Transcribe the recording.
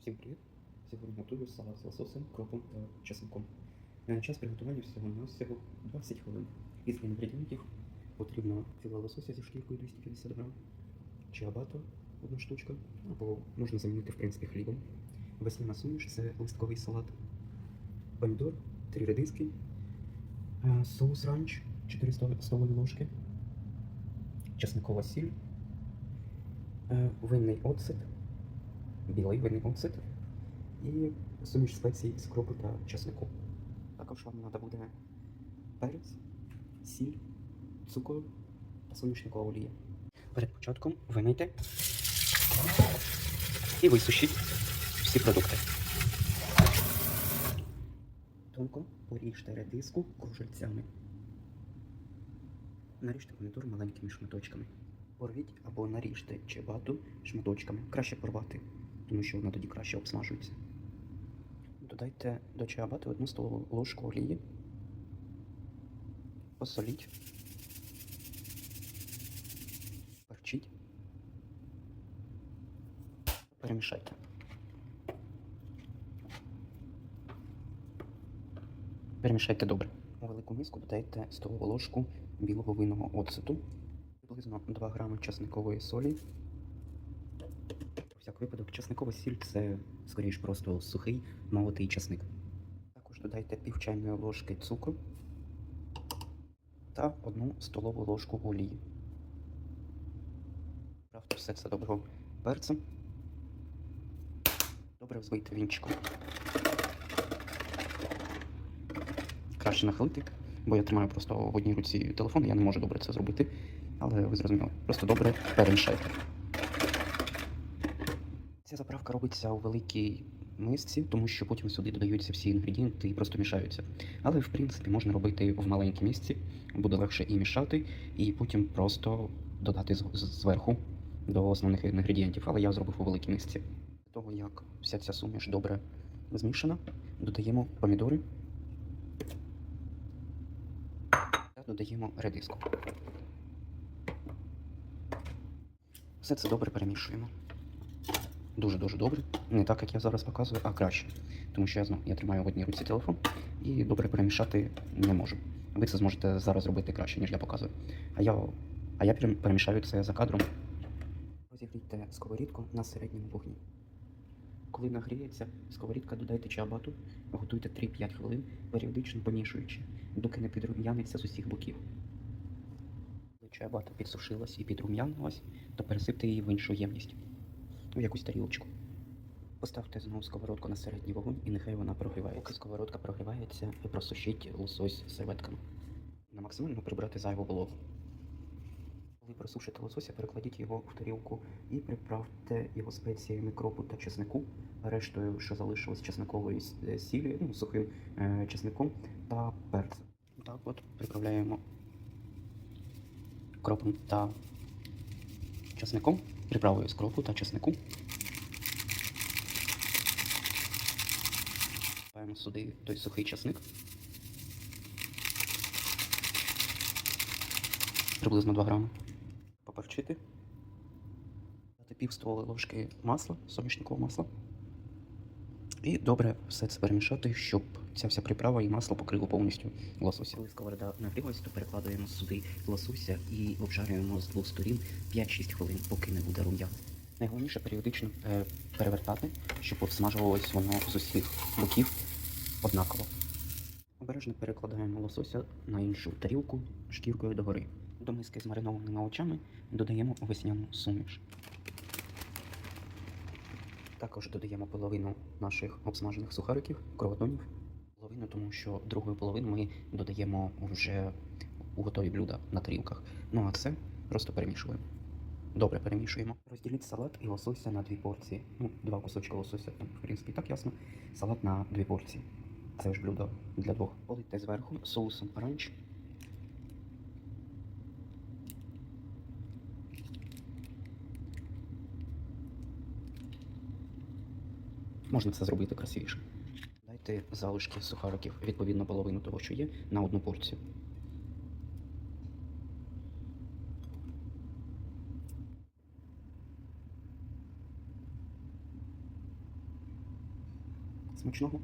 Всім привіт! Сьогодні готую салат з лососем, кропом та чесником. Е, Час приготування всього на всього 20 хвилин. Із інгредієнтів потрібно філе лосося зі шкіркою 250 грам, чиабато одна штучка, або можна замінити в принципі хлібом. Весняна суміш це листковий салат, помідор, 3 редиски, е, соус ранч 4 столові ложки, чесникова сіль, е, винний оцет, білий винний оцет і суміш спецій з кропу та чеснику. Також вам треба буде перець, сіль, цукор та соняшникова олія. Перед початком вимийте і висушіть всі продукти. Тонко поріжте редиску кружельцями. Наріжте помідор маленькими шматочками. Порвіть або наріжте чебату шматочками. Краще порвати, тому що вона тоді краще обсмажується. Додайте до чиабати одну столову ложку олії. Посоліть. Перчіть. Перемішайте. Перемішайте добре. У велику миску додайте столову ложку білого винного оцету, приблизно 2 грами часникової солі. Всяк випадок, часникова сіль це скоріш просто сухий молотий часник. Також додайте пів чайної ложки цукру та одну столову ложку олії. Правте все це доброго перцем. Добре взбийте вінчиком. Краще нахилити, бо я тримаю просто в одній руці телефон, я не можу добре це зробити. Але ви зрозуміли, просто добре перемішайте. Ця заправка робиться у великій мисці, тому що потім сюди додаються всі інгредієнти і просто мішаються. Але в принципі можна робити в маленькій місці, буде легше і мішати, і потім просто додати зверху до основних інгредієнтів. Але я зробив у великій місці. Для того як вся ця суміш добре змішана, додаємо помідори та додаємо редиску. Все це добре перемішуємо. Дуже-дуже добре. Не так, як я зараз показую, а краще. Тому що я знаю, я тримаю в одній руці телефон і добре перемішати не можу. Ви це зможете зараз зробити краще, ніж я показую. А я, а я перемішаю це за кадром. Розігрійте сковорідку на середньому вогні. Коли нагріється сковорідка, додайте чиабату, готуйте 3-5 хвилин, періодично помішуючи, доки не підрум'яниться з усіх боків. Коли чиабата підсушилась і підрум'янилась, то пересипте її в іншу ємність, в якусь тарілочку. Поставте знову сковородку на середній вогонь і нехай вона прогрівається. Поки сковородка прогрівається, ви просушіть лосось серветками. На максимально прибрати зайву вологу. Коли просушите лосося, перекладіть його в тарілку і приправте його спеціями кропу та чеснику, рештою, що залишилось чесникової е, сілі, ну, сухим е, чесником та перцем. Так от приправляємо кропом та чесником, приправою з кроку та чеснику. Даємо сюди той сухий чесник. Приблизно 2 грами. Поперчити. Дати пів столової ложки масла, соняшникового масла. І добре все це перемішати, щоб ця вся приправа і масло покрило повністю лосося. Коли сковорода нагрілась, то перекладаємо сюди лосося і обжарюємо з двох сторін 5-6 хвилин, поки не буде рум'ян. Найголовніше періодично е, перевертати, щоб обсмажувалось воно з усіх боків однаково. Обережно перекладаємо лосося на іншу тарілку шкіркою догори. До миски з маринованими овочами додаємо весняну суміш. Також додаємо половину наших обсмажених сухариків, кровотонів. Половину, тому що другу половину ми додаємо вже у готові блюда на тарілках. Ну а це просто перемішуємо. Добре перемішуємо. Розділіть салат і лосося на дві порції. Ну, два кусочки лосося, там, в принципі, так ясно. Салат на дві порції. Це ж блюдо для двох. Полийте зверху соусом ранч. Можна це зробити красивіше. Дайте залишки сухариків, відповідно половину того, що є, на одну порцію. Смачного.